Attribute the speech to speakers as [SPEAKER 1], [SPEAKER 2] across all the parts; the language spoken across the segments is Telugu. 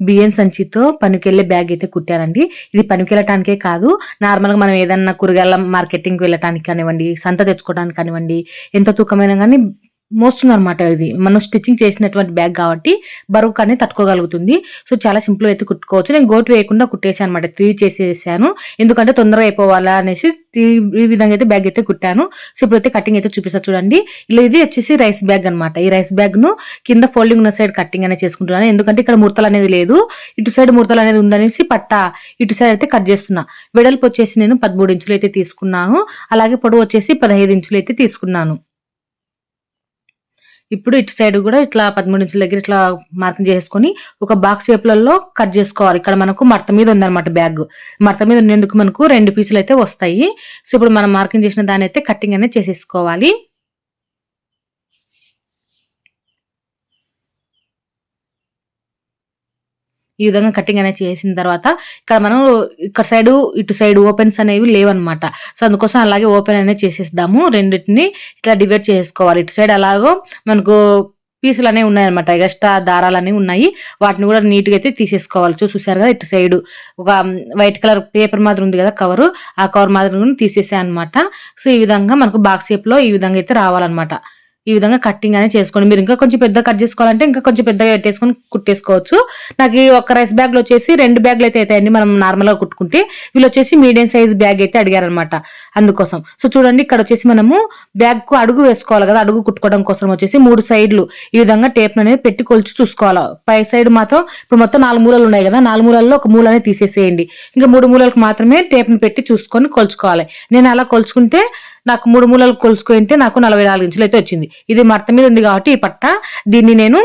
[SPEAKER 1] బియ్యం సంచితో పనికెళ్ళే బ్యాగ్ అయితే కుట్టానండి ఇది పనికి వెళ్ళటానికే కాదు నార్మల్గా మనం ఏదన్నా కూరగాయల మార్కెటింగ్కి వెళ్ళటానికి కానివ్వండి సంత తెచ్చుకోవడానికి కానివ్వండి ఎంత తూకమైనా కానీ మోస్తుంది అనమాట ఇది. మనం స్టిచ్చింగ్ చేసినటువంటి బ్యాగ్ కాబట్టి బరువు కానీ తట్టుకోగలుగుతుంది. సో చాలా సింపుల్ అయితే కుట్టుకోవచ్చు. నేను గోటు వేయకుండా కుట్టేసాను అనమాట త్రీ చేసేసాను. ఎందుకంటే తొందరగా అయిపోవాలా అనేసి ఈ- ఈ విధంగా అయితే బ్యాగ్ అయితే కుట్టాను. సో ఇప్పుడైతే కటింగ్ అయితే చూపిస్తా చూడండి. ఇలా ఇది వచ్చేసి రైస్ బ్యాగ్ అన్నమాట. ఈ రైస్ బ్యాగ్ను కింద ఫోల్డింగ్ ఉన్న సైడ్ కటింగ్ అనేది చేసుకుంటున్నాను. ఎందుకంటే ఇక్కడ ముడతలు అనేది లేదు. ఇటు సైడ్ ముడతలు అనేది ఉందనేసి పట్ట ఇటు సైడ్ అయితే కట్ చేస్తున్నా. వెడల్పు వచ్చేసి నేను పదమూడు ఇంచులు అయితే తీసుకున్నాను. అలాగే పొడవు వచ్చేసి పదహైదు ఇంచులు అయితే తీసుకున్నాను. ఇప్పుడు ఇటు సైడ్ కూడా ఇట్లా పదమూడు ఇంచుల దగ్గర ఇట్లా మార్కింగ్ చేసుకొని ఒక బాక్స్ షేప్లలో కట్ చేసుకోవాలి. ఇక్కడ మనకు మడత మీద ఉందన్నమాట బ్యాగ్ మడత మీద ఉన్నందుకు మనకు రెండు పీసులు అయితే వస్తాయి. సో ఇప్పుడు మనం మార్కింగ్ చేసిన దాని అయితే కటింగ్ అనేది చేసేసుకోవాలి. ఈ విధంగా కటింగ్ అనేది చేసిన తర్వాత ఇక్కడ మనం ఇక్కడ సైడ్ ఇటు సైడ్ ఓపెన్స్ అనేవి లేవన్నమాట. సో అందుకోసం అలాగే ఓపెన్ అనేది చేసేద్దాము. రెండింటిని ఇట్లా డివైడ్ చేసుకోవాలి. ఇటు సైడ్ అలాగో మనకు పీసులు అనేవి ఉన్నాయన్నమాట. ఎక్స్ట్రా దారాలు అనేవి ఉన్నాయి. వాటిని కూడా నీట్గా అయితే తీసేసుకోవాలి. చూసారు కదా ఇటు సైడ్ ఒక వైట్ కలర్ పేపర్ మాదిరి ఉంది కదా కవరు ఆ కవర్ మాదిరి తీసేసాయి అనమాట సో ఈ విధంగా మనకు బాక్స్ షేప్లో ఈ విధంగా అయితే రావాలన్నమాట. ఈ విధంగా కట్టింగ్ అనేది చేసుకోండి. మీరు ఇంకా కొంచెం పెద్ద కట్ చేసుకోవాలంటే ఇంకా కొంచెం పెద్దగా పెట్టేసుకొని కుట్టేసుకోవచ్చు. నాకు ఈ ఒక రైస్ బ్యాగ్లో వచ్చేసి రెండు బ్యాగ్లు అయితే అవుతాయండి మనం నార్మల్గా కుట్టుకుంటే. వీళ్ళు వచ్చేసి మీడియం సైజ్ బ్యాగ్ అయితే అడిగారనమాట అందుకోసం. సో చూడండి ఇక్కడ వచ్చేసి మనము బ్యాగ్కు అడుగు వేసుకోవాలి కదా. అడుగు కుట్టుకోవడం కోసం వచ్చేసి మూడు సైడ్లు ఈ విధంగా టేప్ అనేది పెట్టి కొలిచి చూసుకోవాలి. పై సైడ్ మాత్రం ఇప్పుడు మొత్తం నాలుగు మూలలు ఉన్నాయి కదా. నాలుగు మూలల్లో ఒక మూలని తీసేసేయండి. ఇంకా మూడు మూలలకు మాత్రమే టేప్ని పెట్టి చూసుకొని కొలుచుకోవాలి. నేను అలా కొలుచుకుంటే నాకు మూడు మూలలు కొలుచుకుంటే నాకు నలభై నాలుగు ఇంచులు అయితే వచ్చింది. ఇది మడత మీద ఉంది కాబట్టి ఈ పట్ట దీన్ని నేను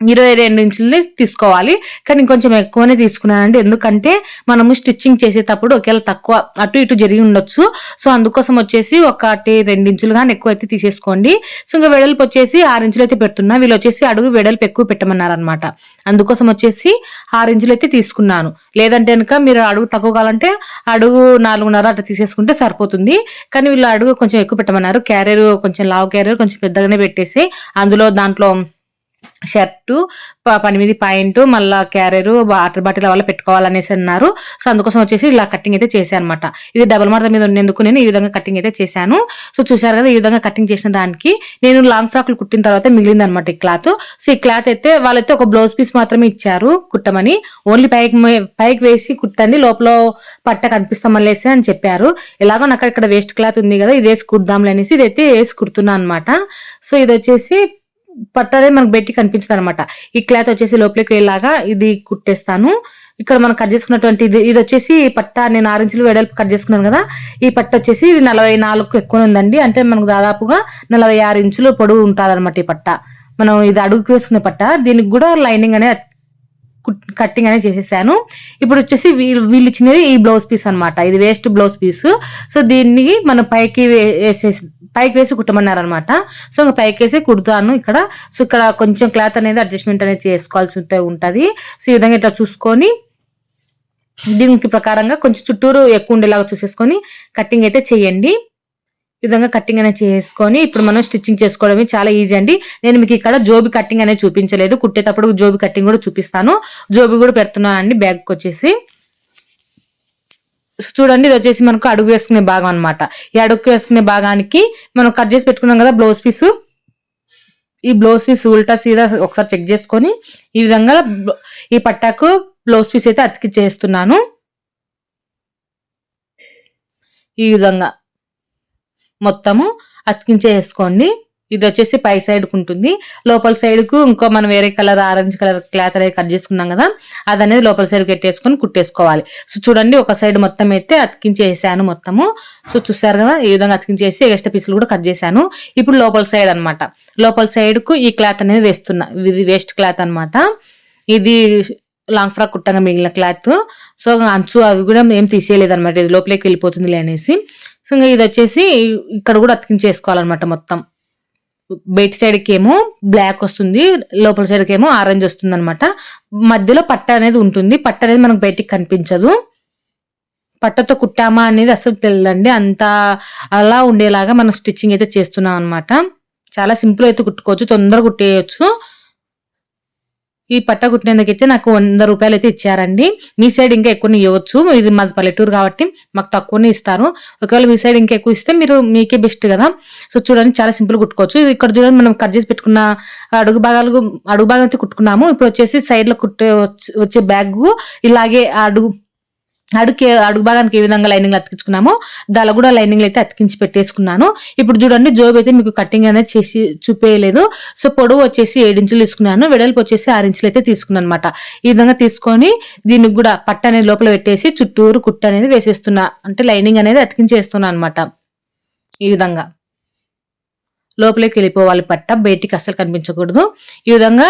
[SPEAKER 1] ఇరవై రెండు ఇంచులని తీసుకోవాలి. కానీ కొంచెం ఎక్కువనే తీసుకున్నానండి. ఎందుకంటే మనము స్టిచ్చింగ్ చేసేటప్పుడు ఒకవేళ తక్కువ అటు ఇటు జరిగి ఉండొచ్చు. సో అందుకోసం వచ్చేసి ఒకటి రెండు ఇంచులు కానీ ఎక్కువ అయితే తీసేసుకోండి. సో ఇంకా వెడల్పు వచ్చేసి ఆరు ఇంచులు అయితే పెడుతున్నా. వీళ్ళు వచ్చేసి అడుగు వెడల్పు ఎక్కువ పెట్టమన్నారు అనమాట అందుకోసం వచ్చేసి ఆరు ఇంచులు అయితే తీసుకున్నాను. లేదంటే కనుక మీరు అడుగు తక్కువ కావాలంటే అడుగు నాలుగున్నర అట్లా తీసేసుకుంటే సరిపోతుంది. కానీ వీళ్ళు అడుగు కొంచెం ఎక్కువ పెట్టమన్నారు. క్యారియర్ కొంచెం లావు క్యారియర్ కొంచెం పెద్దగానే పెట్టేసి అందులో దాంట్లో షర్టు పనిమిది పాయింట్ మళ్ళా క్యారియర్ వాటర్ బాటిల్ వల్ల పెట్టుకోవాలనేసి అన్నారు. సో అందుకోసం వచ్చేసి ఇలా కటింగ్ అయితే చేశాను అనమాట ఇది డబల్ మడత మీద ఉండేందుకు నేను ఈ విధంగా కటింగ్ అయితే చేశాను. సో చూసారు కదా ఈ విధంగా కటింగ్ చేసిన దానికి నేను లాంగ్ ఫ్రాక్లు కుట్టిన తర్వాత మిగిలింది అనమాట ఈ క్లాత్. సో ఈ క్లాత్ అయితే వాళ్ళైతే ఒక బ్లౌజ్ పీస్ మాత్రమే ఇచ్చారు కుట్టమని. ఓన్లీ పైకి పైకి వేసి కుట్టండి లోపల పట్ట కనిపిస్తామలేసి అని చెప్పారు. ఎలాగో నాకు ఇక్కడ వేస్ట్ క్లాత్ ఉంది కదా ఇది వేసి కుడదాంలే అనేసి ఇదైతే వేసి కుడుతున్నా అనమాట సో ఇది వచ్చేసి పట్టదే మనకు బయటికి కనిపించదు అనమాట ఈ క్లాత్ వచ్చేసి లోపలికి వెళ్ళేలాగా ఇది కుట్టేస్తాను. ఇక్కడ మనం కట్ చేసుకున్నటువంటి ఇది ఇది వచ్చేసి పట్ట నేను ఆరు ఇంచులు వెడల్పు కట్ చేసుకున్నాను కదా ఈ పట్ట వచ్చేసి ఇది నలభై నాలుగు ఎక్కువ ఉందండి. అంటే మనకు దాదాపుగా నలభై ఆరు ఇంచులు పొడవు ఉంటుంది అనమాట ఈ పట్ట. మనం ఇది అడుగుకి వేసుకునే పట్ట. దీనికి కూడా లైనింగ్ అనేది కట్టింగ్ అనేది చేసేసాను. ఇప్పుడు వచ్చేసి వీళ్ళు వీళ్ళు ఇచ్చినది ఈ బ్లౌజ్ పీస్ అనమాట ఇది వేస్ట్ బ్లౌజ్ పీస్ సో దీన్ని మనం పైకి వే- వేసేసి పైకి వేసి కుట్టమన్నారు అనమాట సో ఇంకా పైకి వేసి కుడతాను ఇక్కడ. సో ఇక్కడ కొంచెం క్లాత్ అనేది అడ్జస్ట్మెంట్ అనేది చేసుకోవాల్సి ఉంటే సో ఈ విధంగా ఇట్లా చూసుకొని దీనికి ప్రకారంగా కొంచెం చుట్టూరు ఎక్కువ ఉండేలాగా చూసేసుకొని కటింగ్ అయితే చేయండి. విధంగా కటింగ్ అనేది చేసుకొని ఇప్పుడు మనం స్టిచ్చింగ్ చేసుకోవడమే చాలా ఈజీ అండి. నేను మీకు ఇక్కడ జోబి కట్టింగ్ అనేది చూపించలేదు. కుట్టేటప్పుడు జోబి కటింగ్ కూడా చూపిస్తాను. జోబి కూడా పెడుతున్నాను అండి బ్యాగ్కి వచ్చేసి. చూడండి ఇది వచ్చేసి మనకు అడుగు వేసుకునే భాగం అనమాట ఈ అడుగు వేసుకునే భాగానికి మనం కట్ చేసి పెట్టుకున్నాం కదా బ్లౌజ్ పీస్ ఈ బ్లౌజ్ పీస్ ఉల్టా సీదా ఒకసారి చెక్ చేసుకొని ఈ విధంగా ఈ పట్టాకు బ్లౌజ్ పీస్ అయితే అతికి చేస్తున్నాను. ఈ విధంగా. మొత్తము అతికించేసుకోండి. ఇది వచ్చేసి పై సైడ్కు ఉంటుంది లోపల సైడ్కు ఇంకో మనం వేరే కలర్ ఆరెంజ్ కలర్ క్లాత్ అనేది కట్ చేసుకున్నాం కదా అది అనేది లోపల సైడ్ పెట్టేసుకొని కుట్టేసుకోవాలి. సో చూడండి ఒక సైడ్ మొత్తం అయితే అతికించేసాను మొత్తము. సో చూసారు కదా ఈ విధంగా అతికించేసి ఎక్స్ట్రా పీసులు కూడా కట్ చేశాను. ఇప్పుడు లోపల సైడ్ అనమాట లోపల సైడ్కు ఈ క్లాత్ అనేది వేస్తున్నా ఇది వేస్ట్ క్లాత్ అనమాట ఇది లాంగ్ ఫ్రాక్ కుట్టంగా మిగిలిన క్లాత్ సో అంచు అవి కూడా ఏం తీసేయలేదు అనమాట ఇది లోపలికి వెళ్ళిపోతుంది అనేసి. సో ఇంకా ఇది వచ్చేసి ఇక్కడ కూడా అతికించేసుకోవాలన్నమాట మొత్తం. బయట సైడ్కి ఏమో బ్లాక్ వస్తుంది లోపల సైడ్కి ఏమో ఆరెంజ్ వస్తుంది అనమాట మధ్యలో పట్ట అనేది ఉంటుంది. పట్ట అనేది మనకు బయటికి కనిపించదు. పట్టతో కుట్టామా అనేది అసలు తెలియదండి అంత అలా ఉండేలాగా మనం స్టిచ్చింగ్ అయితే చేస్తున్నాం అనమాట చాలా సింపుల్ అయితే కుట్టుకోవచ్చు తొందరగా కుట్టేయచ్చు. ఈ పట్ట కుట్టినందుకైతే నాకు వంద రూపాయలు అయితే ఇచ్చారండి. మీ సైడ్ ఇంకా ఎక్కువ ఇవ్వచ్చు. ఇది మాది పల్లెటూరు కాబట్టి మాకు తక్కువనే ఇస్తారు. ఒకవేళ మీ సైడ్ ఇంకా ఎక్కువ ఇస్తే మీరు మీకే బెస్ట్ కదా. సో చూడండి చాలా సింపుల్ కుట్టుకోవచ్చు. ఇది ఇక్కడ చూడండి మనం కట్ చేసి పెట్టుకున్న అడుగు భాగాలు అడుగు భాగం అయితే కుట్టుకున్నాము. ఇప్పుడు వచ్చేసి సైడ్లో కుట్టే వచ్చే బ్యాగ్ ఇలాగే ఆ అడుగు అడుగు అడుగు భాగానికి ఏ విధంగా లైనింగ్ అతికించుకున్నామో దానిలో కూడా లైనింగ్ అయితే అతికించి పెట్టేసుకున్నాను. ఇప్పుడు చూడండి జోబ్ అయితే మీకు కటింగ్ అనేది చేసి చూపేయలేదు. సో పొడవు వచ్చేసి ఏడించులు తీసుకున్నాను. వెడల్పు వచ్చేసి ఆరు ఇంచులు అయితే తీసుకున్నాను అనమాట ఈ విధంగా తీసుకొని దీనికి కూడా పట్ట అనేది లోపల పెట్టేసి చుట్టూరు కుట్ట అనేది వేసేస్తున్నా అంటే లైనింగ్ అనేది అతికించేస్తున్నా అనమాట ఈ విధంగా. లోపలికి వెళ్ళిపోవాలి పట్ట బయటికి అస్సలు కనిపించకూడదు. ఈ విధంగా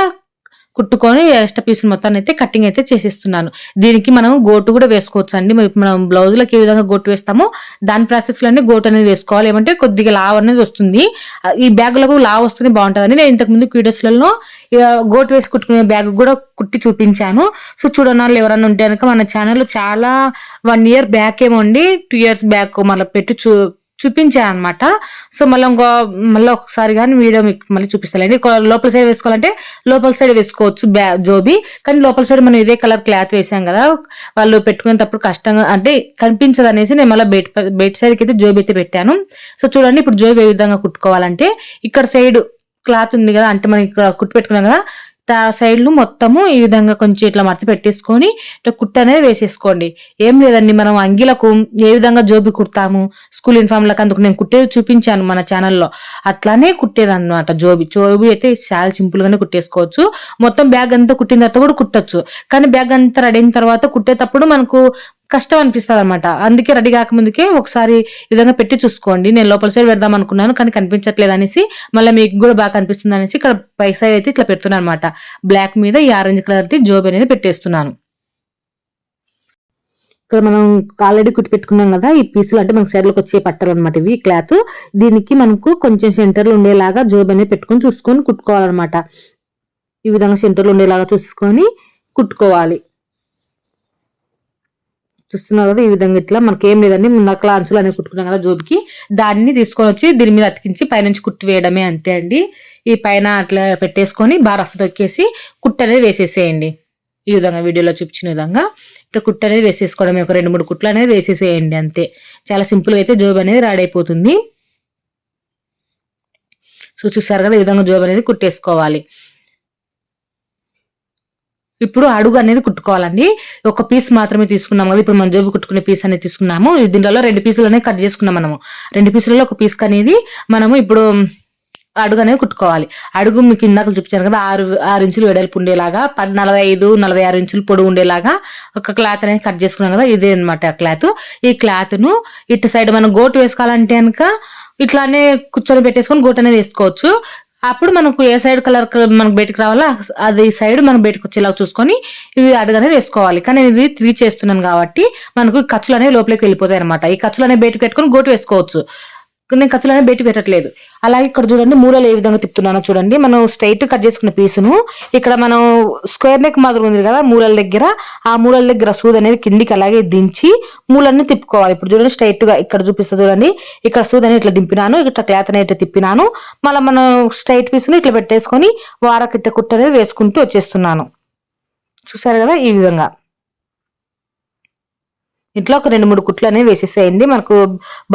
[SPEAKER 1] కుట్టుకొని ఎక్స్ట్రా పీసులు మొత్తాన్ని అయితే కటింగ్ అయితే చేసేస్తున్నాను. దీనికి మనం గోటు కూడా వేసుకోవచ్చు అండి మరి మనం బ్లౌజులకు ఏ విధంగా గోటు వేస్తామో దాని ప్రాసెస్లోనే గోటు అనేది వేసుకోవాలి. ఏమంటే కొద్దిగా లావ్ అనేది వస్తుంది. ఈ బ్యాగ్లకు లావ్ వస్తుంది బాగుంటుందని నేను ఇంతకుముందు వీడియోస్లలో గోటు వేసి కుట్టుకునే బ్యాగ్ కూడా కుట్టి చూపించాను. సో చూడనాలు ఎవరన్నా ఉంటే కనుక మన ఛానల్లో చాలా వన్ ఇయర్ బ్యాక్ ఏమో అండి. టూ ఇయర్స్ బ్యాక్ మళ్ళీ పెట్టి చూ చూపించాను అనమాట సో మళ్ళీ ఇంకో మళ్ళీ ఒకసారి కానీ వీడియో మీకు మళ్ళీ చూపిస్తానండి లోపల సైడ్ వేసుకోవాలంటే లోపల సైడ్ వేసుకోవచ్చు బ్యా జోబీ. కానీ లోపల సైడ్ మనం ఇదే కలర్ క్లాత్ వేసాం కదా వాళ్ళు పెట్టుకునేటప్పుడు కష్టంగా అంటే కనిపించదు అనేసి నేను మళ్ళీ బయట బయట సైడ్కి అయితే జోబీ అయితే పెట్టాను. సో చూడండి ఇప్పుడు జోబీ ఏ విధంగా కుట్టుకోవాలంటే ఇక్కడ సైడ్ క్లాత్ ఉంది కదా అంటే మనం ఇక్కడ కుట్టు పెట్టుకున్నాం కదా సైడ్లు మొత్తము ఈ విధంగా కొంచెం ఇట్లా మడత పెట్టేసుకొని ఇట్లా కుట్ట అనేది వేసేసుకోండి. ఏం లేదండి మనం అంగిలకు ఏ విధంగా జోబి కుడతాము స్కూల్ యూనిఫామ్లకు అందుకు నేను కుట్టేది చూపించాను మన ఛానల్లో. అట్లానే కుట్టేదన్నమాట జోబి. జోబి అయితే చాలా సింపుల్గానే కుట్టేసుకోవచ్చు. మొత్తం బ్యాగ్ అంతా కుట్టిన తర్వాత కూడా కుట్టచ్చు. కానీ బ్యాగ్ అంతా రెడీ అయిన తర్వాత కుట్టేటప్పుడు మనకు కష్టం అనిపిస్తుంది అనమాట అందుకే రెడీ కాకముందుకే ఒకసారి విధంగా పెట్టి చూసుకోండి. నేను లోపల సైడ్ పెడదాం అనుకున్నాను కానీ కనిపించట్లేదు అనేసి మళ్ళీ మీకు కూడా బాగా కనిపిస్తుంది అనేసి ఇక్కడ పై సైడ్ అయితే ఇట్లా పెడుతున్నాను అనమాట బ్లాక్ మీద ఈ ఆరెంజ్ కలర్ది జోబ్ అనేది పెట్టేస్తున్నాను. ఇక్కడ మనం ఆల్రెడీ కుట్టి పెట్టుకున్నాం కదా ఈ పీసులు అంటే మనకు సైడ్లోకి వచ్చే పట్టలు అనమాట ఇవి క్లాత్. దీనికి మనకు కొంచెం సెంటర్లో ఉండేలాగా జోబ్ అనేది పెట్టుకొని చూసుకొని కుట్టుకోవాలన్నమాట. ఈ విధంగా సెంటర్లో ఉండేలాగా చూసుకొని కుట్టుకోవాలి. చూస్తున్నారు కదా ఈ విధంగా ఇట్లా మనకి ఏం లేదండి నక్కల అంచులు అనేవి కుట్టుకున్నాం కదా జోబికి. దాన్ని తీసుకొని వచ్చి దీని మీద అతికించి పైనుంచి కుట్టి వేయడమే అంతే అండి. ఈ పైన అట్లా పెట్టేసుకొని బారఫ్ తొక్కేసి కుట్టు అనేది వేసేసేయండి. ఈ విధంగా వీడియోలో చూపించిన విధంగా ఇట్లా కుట్టు అనేది వేసేసుకోవడమే. ఒక రెండు మూడు కుట్లు అనేది వేసేసేయండి అంతే. చాలా సింపుల్గా అయితే జోబ్ అనేది రెడీ అయిపోతుంది సో చూసారు కదా ఈ విధంగా జోబు అనేది కుట్టేసుకోవాలి. ఇప్పుడు అడుగు అనేది కుట్టుకోవాలండి. ఒక పీస్ మాత్రమే తీసుకున్నాము కదా ఇప్పుడు మన జేబు కుట్టుకునే పీస్ అనేది తీసుకున్నాము. దీనిలో రెండు పీసులు అనేది కట్ చేసుకున్నాం మనము. రెండు పీసులలో ఒక పీస్ అనేది మనము ఇప్పుడు అడుగు అనేది కుట్టుకోవాలి. అడుగు మీకు ఇందాక చూపించాను కదా ఆరు ఆరు ఇంచులు వెడల్పు ఉండేలాగా పది నలభై ఐదు నలభై ఆరు ఇంచులు పొడుగు ఉండేలాగా ఒక క్లాత్ అనేది కట్ చేసుకున్నాం కదా ఇదే అనమాట క్లాత్ ఈ క్లాత్ను ఇటు సైడ్ మనం గోటు వేసుకోవాలంటే కనుక ఇట్లానే కూర్చొని పెట్టేసుకొని గోటు అనేది వేసుకోవచ్చు. అప్పుడు మనకు ఏ సైడ్ కలర్ మనకు బయటకు రావాలో అది సైడ్ మనం బయటకు వచ్చేలా చూసుకొని ఇవి అడగనే వేసుకోవాలి. కానీ నేను ఇది త్రీ చేస్తున్నాను కాబట్టి మనకు ఖర్చులు అనేవి లోపలికి వెళ్ళిపోతాయి అనమాట ఈ ఖర్చులు అనేవి బయటకు పెట్టుకొని గోటు వేసుకోవచ్చు. నేను ఖర్చులు బయట పెట్టట్లేదు. అలాగే ఇక్కడ చూడండి మూలలు ఏ విధంగా తిప్పుతున్నానో చూడండి. మనం స్ట్రైట్ కట్ చేసుకున్న పీసును ఇక్కడ మనం స్క్వేర్ నెక్ మాదిరి ఉంది కదా మూలల దగ్గర. ఆ మూలల దగ్గర సూద్ అనేది కిందికి అలాగే దించి మూలన్నీ తిప్పుకోవాలి. ఇప్పుడు చూడండి స్ట్రైట్గా ఇక్కడ చూపిస్తా చూడండి. ఇక్కడ సూద్ అనేది ఇట్లా దింపినాను ఇక్కడ క్లాత్ అనేది ఇట్లా తిప్పినాను. మళ్ళీ మనం స్ట్రైట్ పీసును ఇట్లా పెట్టేసుకొని వారకిట్ట కుట్ట అనేది వేసుకుంటూ వచ్చేస్తున్నాను. చూసారు కదా ఈ విధంగా. ఇంట్లో ఒక రెండు మూడు కుట్లు అనేవి వేసేసేయండి. మనకు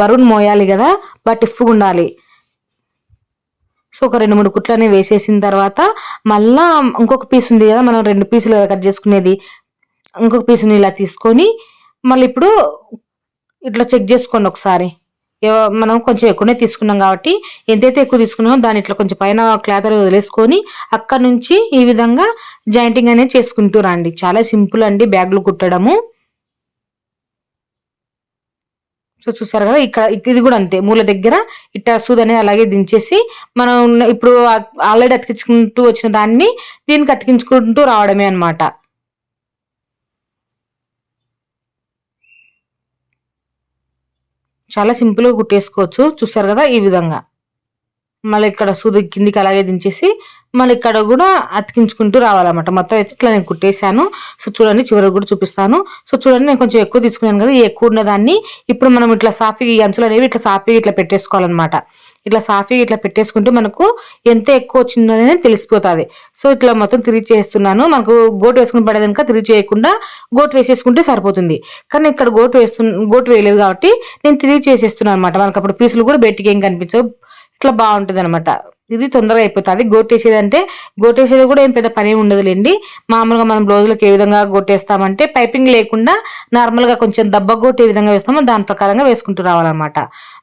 [SPEAKER 1] బరువును మోయాలి కదా బట్ ఇఫ్గా ఉండాలి. సో ఒక రెండు మూడు కుట్లు అనేవి వేసేసిన తర్వాత మళ్ళా ఇంకొక పీస్ ఉంది కదా మనం రెండు పీసులు కట్ చేసుకునేది. ఇంకొక పీసుని ఇలా తీసుకొని మళ్ళీ ఇప్పుడు ఇట్లా చెక్ చేసుకోండి ఒకసారి. మనం కొంచెం ఎక్కువనే తీసుకున్నాం కాబట్టి ఎంతైతే ఎక్కువ తీసుకున్నామో దాని ఇట్లా కొంచెం పైన క్లాత్ వదిలేసుకొని అక్కడ నుంచి ఈ విధంగా జాయింటింగ్ అనేది చేసుకుంటూ రండి. చాలా సింపుల్ అండి బ్యాగులు కుట్టడము. సో చూసారు కదా ఇక్కడ ఇది కూడా అంతే. మూల దగ్గర ఇట్ట సూది అనేది అలాగే దించేసి మనం ఇప్పుడు ఆల్రెడీ అతికించుకుంటూ వచ్చిన దాన్ని దీనికి అతికించుకుంటూ రావడమే అనమాట చాలా సింపుల్గా కుట్టేసుకోవచ్చు. చూసారు కదా ఈ విధంగా. మళ్ళీ ఇక్కడ సూది కిందికి అలాగే దించేసి మళ్ళీ ఇక్కడ కూడా అతికించుకుంటూ రావాలన్నమాట. మొత్తం అయితే ఇట్లా నేను కుట్టేశాను. సో చూడండి చివరికి కూడా చూపిస్తాను. సో చూడండి నేను కొంచెం ఎక్కువ తీసుకున్నాను కదా ఈ ఎక్కువ ఉన్నదాన్ని ఇప్పుడు మనం ఇట్లా సాఫీ ఈ అంచులు అనేవి ఇట్లా సాఫీ ఇట్లా పెట్టేసుకోవాలన్నమాట. ఇట్లా సాఫీ ఇట్లా పెట్టేసుకుంటే మనకు ఎంత ఎక్కువ వచ్చిందని తెలిసిపోతుంది. సో ఇట్లా మొత్తం తిరిగి చేస్తున్నాను. మనకు గోటు వేసుకుని పడేదనుక తిరిగి చేయకుండా గోటు వేసేసుకుంటే సరిపోతుంది. కానీ ఇక్కడ గోటు వేస్తు గోటు వేయలేదు కాబట్టి నేను తిరిగి చేసేస్తున్నాను అనమాట మనకు అప్పుడు పీసులు కూడా బయటికి ఏం కనిపించవు. ఇట్లా బాగుంటుంది అనమాట ఇది తొందరగా అయిపోతుంది. గోటేసేది అంటే గోటేసేది కూడా ఏం పెద్ద పని ఉండదులేండి. మామూలుగా మనం బ్లౌజులకు ఏ విధంగా గోటేస్తామంటే పైపింగ్ లేకుండా నార్మల్గా కొంచెం దెబ్బ గోటే విధంగా వేస్తామో దాని ప్రకారంగా వేసుకుంటూ రావాలన్నమాట.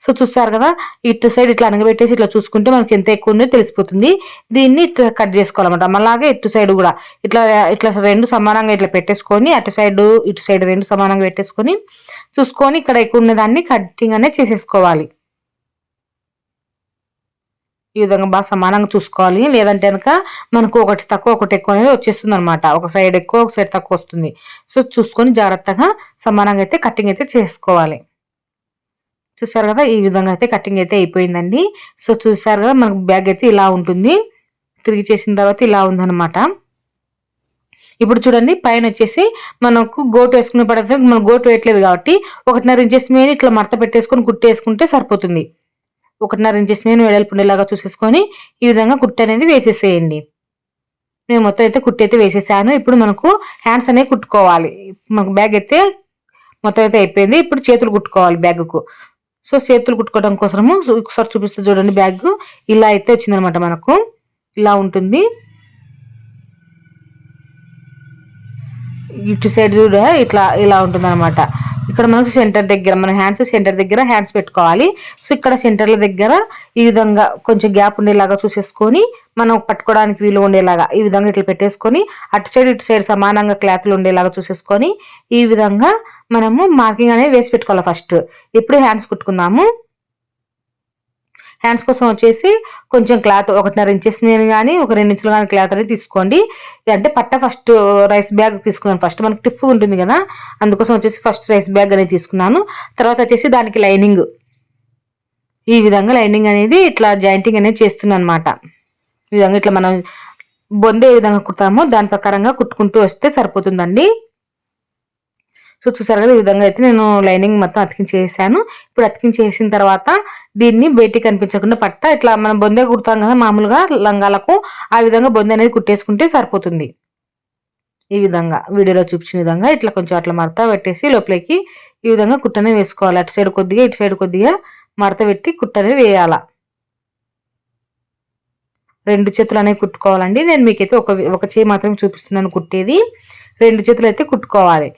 [SPEAKER 1] సో చూస్తారు కదా ఇటు సైడ్ ఇట్లా అనగబెట్టేసి ఇట్లా చూసుకుంటే మనకి ఎంత ఎక్కువ ఉందో తెలిసిపోతుంది. దీన్ని ఇట్లా కట్ చేసుకోవాలన్నమాట. అలాగే ఇటు సైడ్ కూడా ఇట్లా ఇట్లా రెండు సమానంగా ఇట్లా పెట్టేసుకొని అటు సైడ్ ఇటు సైడ్ రెండు సమానంగా పెట్టేసుకొని చూసుకొని ఇక్కడ ఎక్కువ ఉన్నదాన్ని కటింగ్ అనేది చేసేసుకోవాలి. ఈ విధంగా బాగా సమానంగా చూసుకోవాలి. లేదంటే కనుక మనకు ఒకటి తక్కువ ఒకటి ఎక్కువ అనేది వచ్చేస్తుంది అనమాట ఒక సైడ్ ఎక్కువ ఒక సైడ్ తక్కువ వస్తుంది. సో చూసుకొని జాగ్రత్తగా సమానంగా అయితే కటింగ్ అయితే చేసుకోవాలి. చూసారు కదా? ఈ విధంగా అయితే కటింగ్ అయితే అయిపోయిందండి. సో చూసారు కదా? మనకు బ్యాగ్ అయితే ఇలా ఉంటుంది. తిరిగి చేసిన తర్వాత ఇలా ఉందన్నమాట. ఇప్పుడు చూడండి పైన వచ్చేసి మనకు గోటు వేసుకునే పడితే మనం గోటు వేయట్లేదు కాబట్టి ఒకటిన్నర ఇంచెస్ మీద ఇట్లా మడత పెట్టేసుకొని కుట్టేసుకుంటే సరిపోతుంది. ఒకటిన్నర ఇంచెస్ మీద వెడల్పు ఉండేలాగా చూసేసుకొని ఈ విధంగా కుట్టు అనేది వేసేసేయండి. నేను మొత్తం అయితే కుట్టి అయితే వేసేసాను. ఇప్పుడు మనకు హ్యాండ్స్ అనేవి కుట్టుకోవాలి. మనకు బ్యాగ్ అయితే మొత్తం అయితే అయిపోయింది. ఇప్పుడు చేతులు కుట్టుకోవాలి బ్యాగ్కు సో చేతులు కుట్టుకోవడం కోసము ఒకసారి చూపిస్తే చూడండి బ్యాగ్ ఇలా అయితే వచ్చిందనమాట మనకు. ఇలా ఉంటుంది. ఇటు సైడ్ కూడా ఇట్లా ఇలా ఉంటుంది అనమాట ఇక్కడ మనకు సెంటర్ దగ్గర మన హ్యాండ్స్ సెంటర్ దగ్గర హ్యాండ్స్ పెట్టుకోవాలి. సో ఇక్కడ సెంటర్ల దగ్గర ఈ విధంగా కొంచెం గ్యాప్ ఉండేలాగా చూసేసుకొని మనం పట్టుకోవడానికి వీలు ఉండేలాగా ఈ విధంగా ఇట్లా పెట్టేసుకొని అటు సైడ్ ఇటు సైడ్ సమానంగా క్లాత్లు ఉండేలాగా చూసేసుకొని ఈ విధంగా మనము మార్కింగ్ అనేది వేసి పెట్టుకోవాలి ఫస్ట్. ఇప్పుడు హ్యాండ్స్ కుట్టుకుందాము? హ్యాండ్స్ కోసం వచ్చేసి కొంచెం క్లాత్ ఒకటిన్నర ఇంచెస్ నేను కానీ ఒక రెండు ఇంచులు కానీ క్లాత్ అనేది తీసుకోండి. అంటే పట్ట ఫస్ట్ రైస్ బ్యాగ్ తీసుకున్నాను. ఫస్ట్ మనకి టిఫ్ ఉంటుంది కదా అందుకోసం వచ్చేసి ఫస్ట్ రైస్ బ్యాగ్ అనేది తీసుకున్నాను. తర్వాత వచ్చేసి దానికి లైనింగ్ ఈ విధంగా లైనింగ్ అనేది ఇట్లా జాయింటింగ్ అనేది చేస్తున్నాను అనమాట ఈ విధంగా ఇట్లా మనం బొందే ఏ విధంగా కుడతామో దాని ప్రకారంగా కుట్టుకుంటూ వస్తే సరిపోతుందండి. సో చూసారు కదా ఈ విధంగా అయితే నేను లైనింగ్ మొత్తం అతికించేసాను. ఇప్పుడు అతికించేసిన తర్వాత దీన్ని బయటికి కనిపించకుండా పట్ట ఇట్లా మనం బొందే కుడతాం కదా మామూలుగా లంగాలకు ఆ విధంగా బొందె అనేది కుట్టేసుకుంటే సరిపోతుంది. ఈ విధంగా వీడియోలో చూపించిన విధంగా ఇట్లా కొంచెం అట్లా మడత పెట్టేసి లోపలికి ఈ విధంగా కుట్టనే వేసుకోవాలి. అటు సైడ్ కొద్దిగా ఇటు సైడ్ కొద్దిగా మడత పెట్టి కుట్టనే వేయాల. రెండు చేతులు అనేవి కుట్టుకోవాలండి. నేను మీకైతే ఒక ఒక చేయి మాత్రం చూపిస్తున్నాను కుట్టేది. రెండు చేతులు అయితే కుట్టుకోవాలి.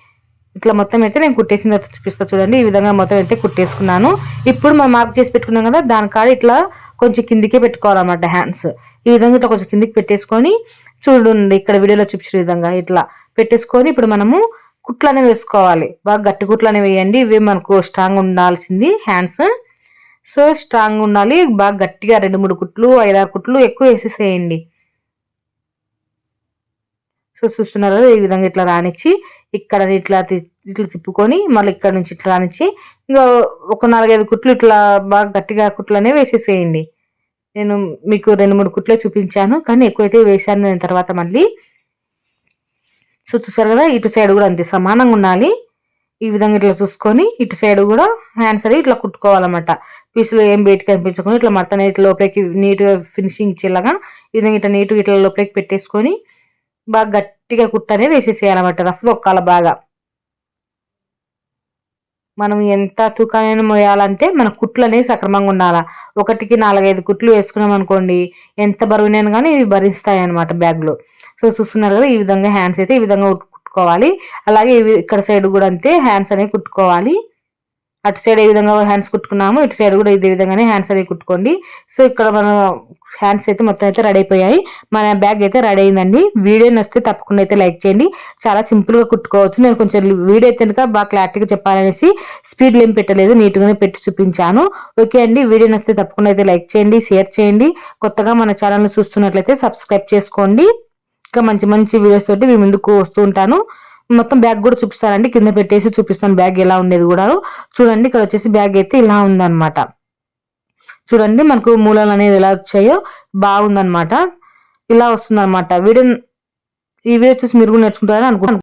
[SPEAKER 1] ఇట్లా మొత్తం అయితే నేను కుట్టేసిన తర్వాత చూపిస్తా చూడండి. ఈ విధంగా మొత్తం అయితే కుట్టేసుకున్నాను. ఇప్పుడు మనం మార్క్ చేసి పెట్టుకున్నాం కదా దాని కాడ ఇట్లా కొంచెం కిందికే పెట్టుకోవాలన్నమాట హ్యాండ్స్. ఈ విధంగా ఇట్లా కొంచెం కిందికి పెట్టేసుకొని చూడండి ఇక్కడ వీడియోలో చూపించిన విధంగా ఇట్లా పెట్టేసుకొని ఇప్పుడు మనము కుట్లనే వేసుకోవాలి. బాగా గట్టి కుట్లనే వేయండి. ఇవి మనకు స్ట్రాంగ్ ఉండాల్సింది హ్యాండ్స్. సో స్ట్రాంగ్ ఉండాలి. బాగా గట్టిగా రెండు మూడు కుట్లు ఐదారు కుట్లు ఎక్కువ వేసేసేయండి. సో చూస్తున్నారు కదా ఈ విధంగా ఇట్లా రానిచ్చి ఇక్కడ ఇట్లా ఇట్లా తిప్పుకొని మళ్ళీ ఇక్కడ నుంచి ఇట్లా రానిచ్చి ఇంకా ఒక నాలుగైదు కుట్లు ఇట్లా బాగా గట్టిగా కుట్లనే వేసేసేయండి. నేను మీకు రెండు మూడు కుట్లే చూపించాను కానీ ఎక్కువైతే వేసాను నేను తర్వాత మళ్ళీ. సో చూసారు కదా ఇటు సైడ్ కూడా అంతే సమానంగా ఉండాలి. ఈ విధంగా ఇట్లా చూసుకొని ఇటు సైడ్ కూడా హ్యాండ్స్ అనేవి ఇట్లా కుట్టుకోవాలన్నమాట. పీసులు ఏం బయట కనిపించకుండా ఇట్లా మొత్తం ఇట్లా లోపలికి నీట్గా ఫినిషింగ్ ఇచ్చేలాగా ఈ విధంగా ఇట్లా నీట్గా ఇట్లా లోపలికి పెట్టేసుకొని బాగా గట్టిగా కుట్టనే వేసేసేయాలన్నమాట రఫ్ దొక్కాల బాగా. మనం ఎంత తూకానైనా మోయాలంటే మన కుట్లు అనేవి సక్రమంగా ఉండాలి. ఒకటికి నాలుగైదు కుట్లు వేసుకున్నాం అనుకోండి ఎంత బరువునైనా కానీ ఇవి భరిస్తాయి అనమాట బ్యాగ్లో. సో చూస్తున్నారు కదా ఈ విధంగా హ్యాండ్స్ అయితే ఈ విధంగా కుట్టుకోవాలి. అలాగే ఇవి ఇక్కడ సైడ్ కూడా అంతే హ్యాండ్స్ అనేవి కుట్టుకోవాలి. అటు సైడ్ ఏ విధంగా హ్యాండ్స్ కుట్టుకున్నాము ఇటు సైడ్ కూడా ఇదే విధంగానే హ్యాండ్స్ అనేవి కుట్టుకోండి. సో ఇక్కడ మన హ్యాండ్స్ అయితే మొత్తం అయితే రెడీ అయిపోయాయి. మన బ్యాగ్ అయితే రెడీ అయిందండి. వీడియో నచ్చితే తప్పకుండా అయితే లైక్ చేయండి. చాలా సింపుల్గా కుట్టుకోవచ్చు. నేను కొంచెం వీడియో అయితే కనుక బాగా క్లారిటీగా చెప్పాలనేసి స్పీడ్ ఏం పెట్టలేదు. నీట్గానే పెట్టి చూపించాను. ఓకే అండి. వీడియో నచ్చితే తప్పకుండా అయితే లైక్ చేయండి షేర్ చేయండి. కొత్తగా మన ఛానల్ చూస్తున్నట్లయితే సబ్స్క్రైబ్ చేసుకోండి. ఇంకా మంచి మంచి వీడియోస్ తోటి మీ ముందుకు వస్తూ ఉంటాను. మొత్తం బ్యాగ్ కూడా చూపిస్తానండి. కింద పెట్టేసి చూపిస్తాను బ్యాగ్ ఎలా ఉండేది కూడా. చూడండి ఇక్కడ వచ్చేసి బ్యాగ్ అయితే ఇలా ఉందన్నమాట. చూడండి మనకు మూలాలు అనేది ఎలా వచ్చాయో బాగుందన్నమాట. ఇలా వస్తుందన్నమాట. వీడియో ఈ వీడియో వచ్చేసి మీరు కూడా నేర్చుకుంటారని అనుకుంటున్నాను.